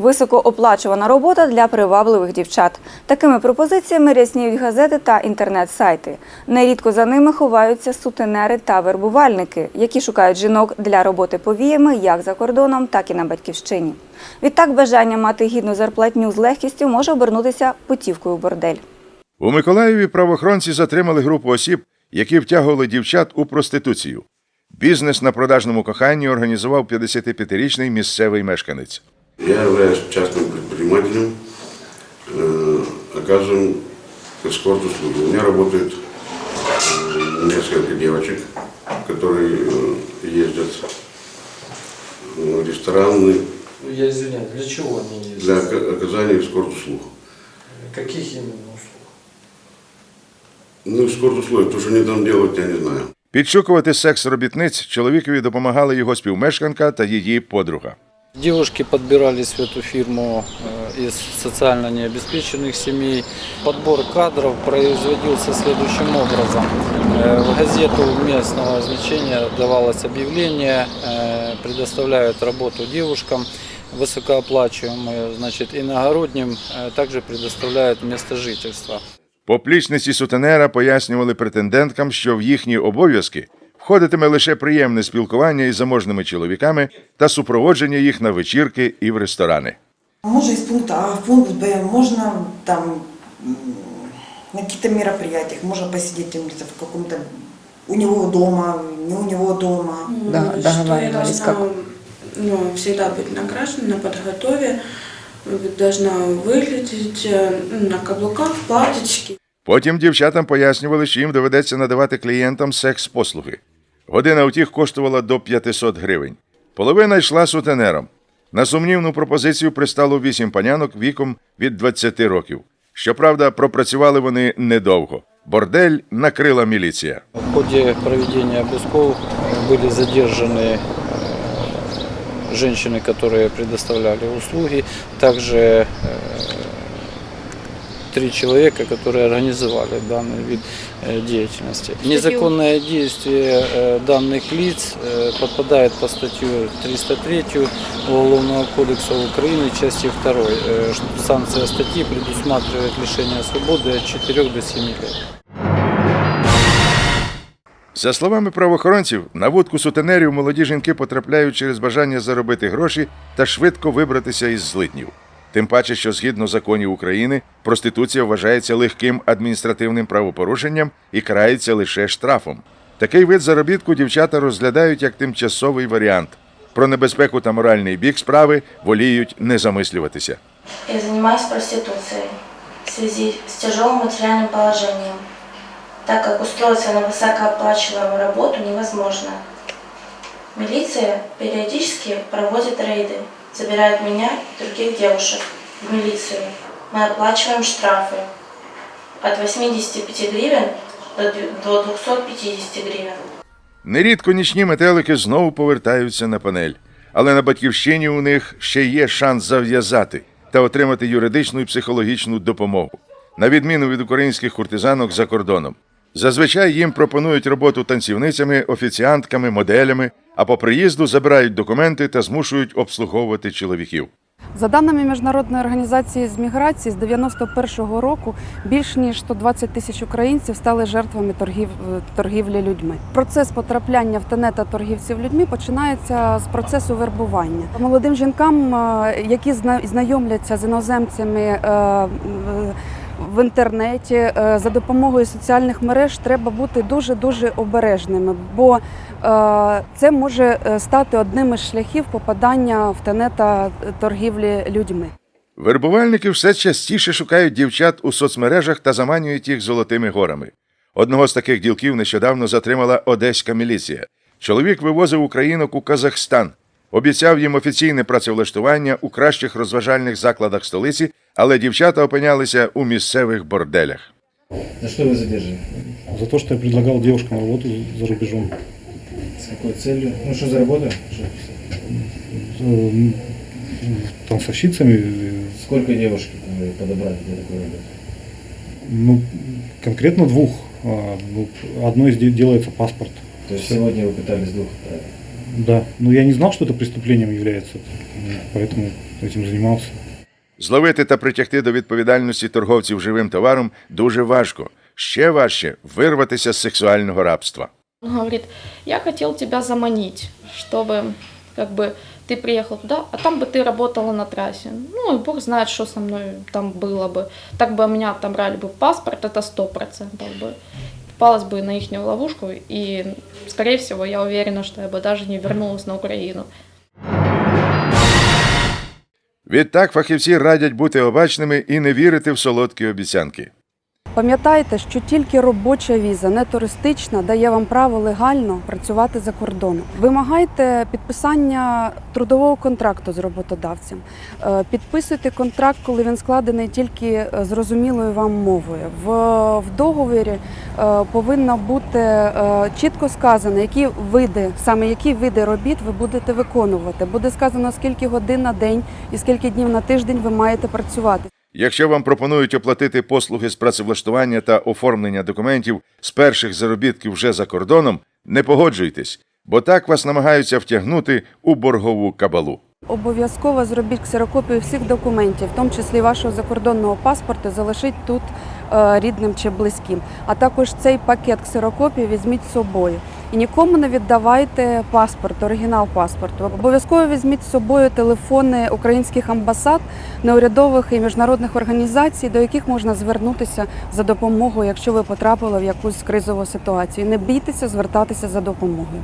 Високооплачувана робота для привабливих дівчат. Такими пропозиціями рясніють газети та інтернет-сайти. Нерідко за ними ховаються сутенери та вербувальники, які шукають жінок для роботи повіями як за кордоном, так і на батьківщині. Відтак бажання мати гідну зарплатню з легкістю може обернутися путівкою бордель. У Миколаєві правоохоронці затримали групу осіб, які втягували дівчат у проституцію. Бізнес на продажному коханні організував 55-річний місцевий мешканець. Я являюсь частным предпринимателем, э, оказываем эскорт-услуги. У меня работает э, несколько девочек, которые э, ездят в рестораны Ну, Я извиняюсь, для чего они есть? для ока- оказания эскорт-услуг. Каких именно услуг? Ну, эскорт-услуги, то, что они там делают, я не знаю. Підшукувати секс-робітниць чоловікові допомагала його співмешканка та її подруга. Девушки подбирались в эту фирму э, из социально необеспеченных семей. Подбор кадров производился следующим образом. Э, В газету местного значения давалось объявление, э, предоставляют работу девушкам высокооплачиваемые, значит, иногородним э, также предоставляют место жительства. Поплічниці сутенера пояснювали претенденткам, що в їхні обов'язки входитиме лише приємне спілкування із заможними чоловіками та супроводження їх на вечірки і в ресторани. Можно из пункта А в пункт Б, можно там м, на каких-то мероприятиях, можно посидеть там где-то в каком-то у него дома, не у него дома. Да, Ну, договаривались что я как? должна, ну, всегда быть накрашена, на подготове, должна выглядеть э, ну, на каблуках, в платьичке. Потім дівчатам пояснювали, що їм доведеться надавати клієнтам секс-послуги. Година у тих коштувала до 500 гривень. Половина йшла сутенером. На сумнівну пропозицію пристало вісім панянок віком від 20 років. Щоправда, пропрацювали вони недовго. Бордель накрила міліція. В ходе проведения обысков э, были задержаны э, женщины, которые предоставляли услуги, также э, три человека, которые организовали данный вид э, деятельности. Незаконное действие э, данных лиц э, подпадает по статью 303 Уголовного кодекса Украины, части 2. Э, ш- Санкция статьи предусматривает лишение свободы от 4 до 7 лет. За словами правоохоронців, на вудку сутенерів молоді жінки потрапляють через бажання заробити гроші та швидко вибратися із злитнів. Тим паче, що згідно законів України, проституція вважається легким адміністративним правопорушенням і карається лише штрафом. Такий вид заробітку дівчата розглядають як тимчасовий варіант. Про небезпеку та моральний бік справи воліють не замислюватися. Я занимаюсь проституцией в связи с тяжелым материальным положением, так как устроиться на высокооплачиваемую работу невозможно. Милиция периодически проводит рейды, забирает меня и других девушек в милицию. Мы оплачиваем штрафы от 85 гривен до дв- до 250 гривен. Нерідко нічні метелики знову повертаються на панель, але на батьківщині у них ще є шанс зав'язати та отримати юридичну і психологічну допомогу, на відміну від українських куртизанок за кордоном. Зазвичай їм пропонують роботу танцівницями, офіціантками, моделями, а по приїзду забирають документи та змушують обслуговувати чоловіків. За даними міжнародної організації з міграції, з 91-го року більш ніж 120 тисяч українців стали жертвами торгів, торгівлі людьми. Процес потрапляння в тенета торгівців людьми починається з процесу вербування. Молодим жінкам, е, які зна- знайомляться з іноземцями. В інтернеті е, за допомогою соціальних мереж треба бути дуже дуже обережними, бо е, це може е, стати одним із шляхів попадання в тенета торгівлі людьми. Вербувальники все частіше шукають дівчат у соцмережах та заманюють їх золотими горами. Одного з таких ділків нещодавно затримала одеська міліція. Чоловік вивозив українок у Казахстан, обіцяв їм офіційне працевлаштування у кращих розважальних закладах столиці, але дівчата опинялися у місцевих борделях. За что вы задержаны? За то, что я предлагал девушкам работу за рубежом. С какой целью? Ну что за работа? Что? Э, Танцовщицами. э, Сколько девушек вы подобрали для такой работы? Ну, конкретно двух. А, ну, Одной де- делается паспорт. То есть сегодня вы пытались двух отправить? Да. Но я не знал, что это преступлением является. М, Поэтому этим занимался. Зловити та притягти до відповідальності торговців живим товаром дуже важко. Ще важче вирватися з сексуального рабства. Он говорит, я хотел тебя заманить, чтобы как бы ты приехал туда, а там бы ты работала на трассе. Ну, и бог знает, что со мной там было бы. Так бы у меня отобрали бы паспорт, это сто процентов бы. Попалась бы на их ловушку, и, скорее всего, я уверена, что я бы даже не вернулась на Украину. Відтак фахівці радять бути обачними і не вірити в солодкі обіцянки. Пам'ятайте, що тільки робоча віза, не туристична, дає вам право легально працювати за кордоном. Вимагайте підписання трудового контракту з роботодавцем. Е, Підписуйте контракт, коли він складений тільки е, зрозумілою вам мовою. В, договорі е, повинно бути чітко сказано, які види, саме які види робіт ви будете виконувати. Буде сказано, скільки годин на день і скільки днів на тиждень ви маєте працювати. Якщо вам пропонують оплатити послуги з працевлаштування та оформлення документів з перших заробітків вже за кордоном, не погоджуйтесь, бо так вас намагаються втягнути у боргову кабалу. Обов'язково зробіть ксерокопію всіх документів, в тому числі вашого закордонного паспорту, залишіть тут е, рідним чи близьким. А також цей пакет ксерокопій візьміть з собою. І нікому не віддавайте паспорт, оригінал паспорту. Обов'язково візьміть з собою телефони українських амбасад, неурядових і міжнародних організацій, до яких можна звернутися за допомогою, якщо ви потрапили в якусь кризову ситуацію. Не бійтеся звертатися за допомогою.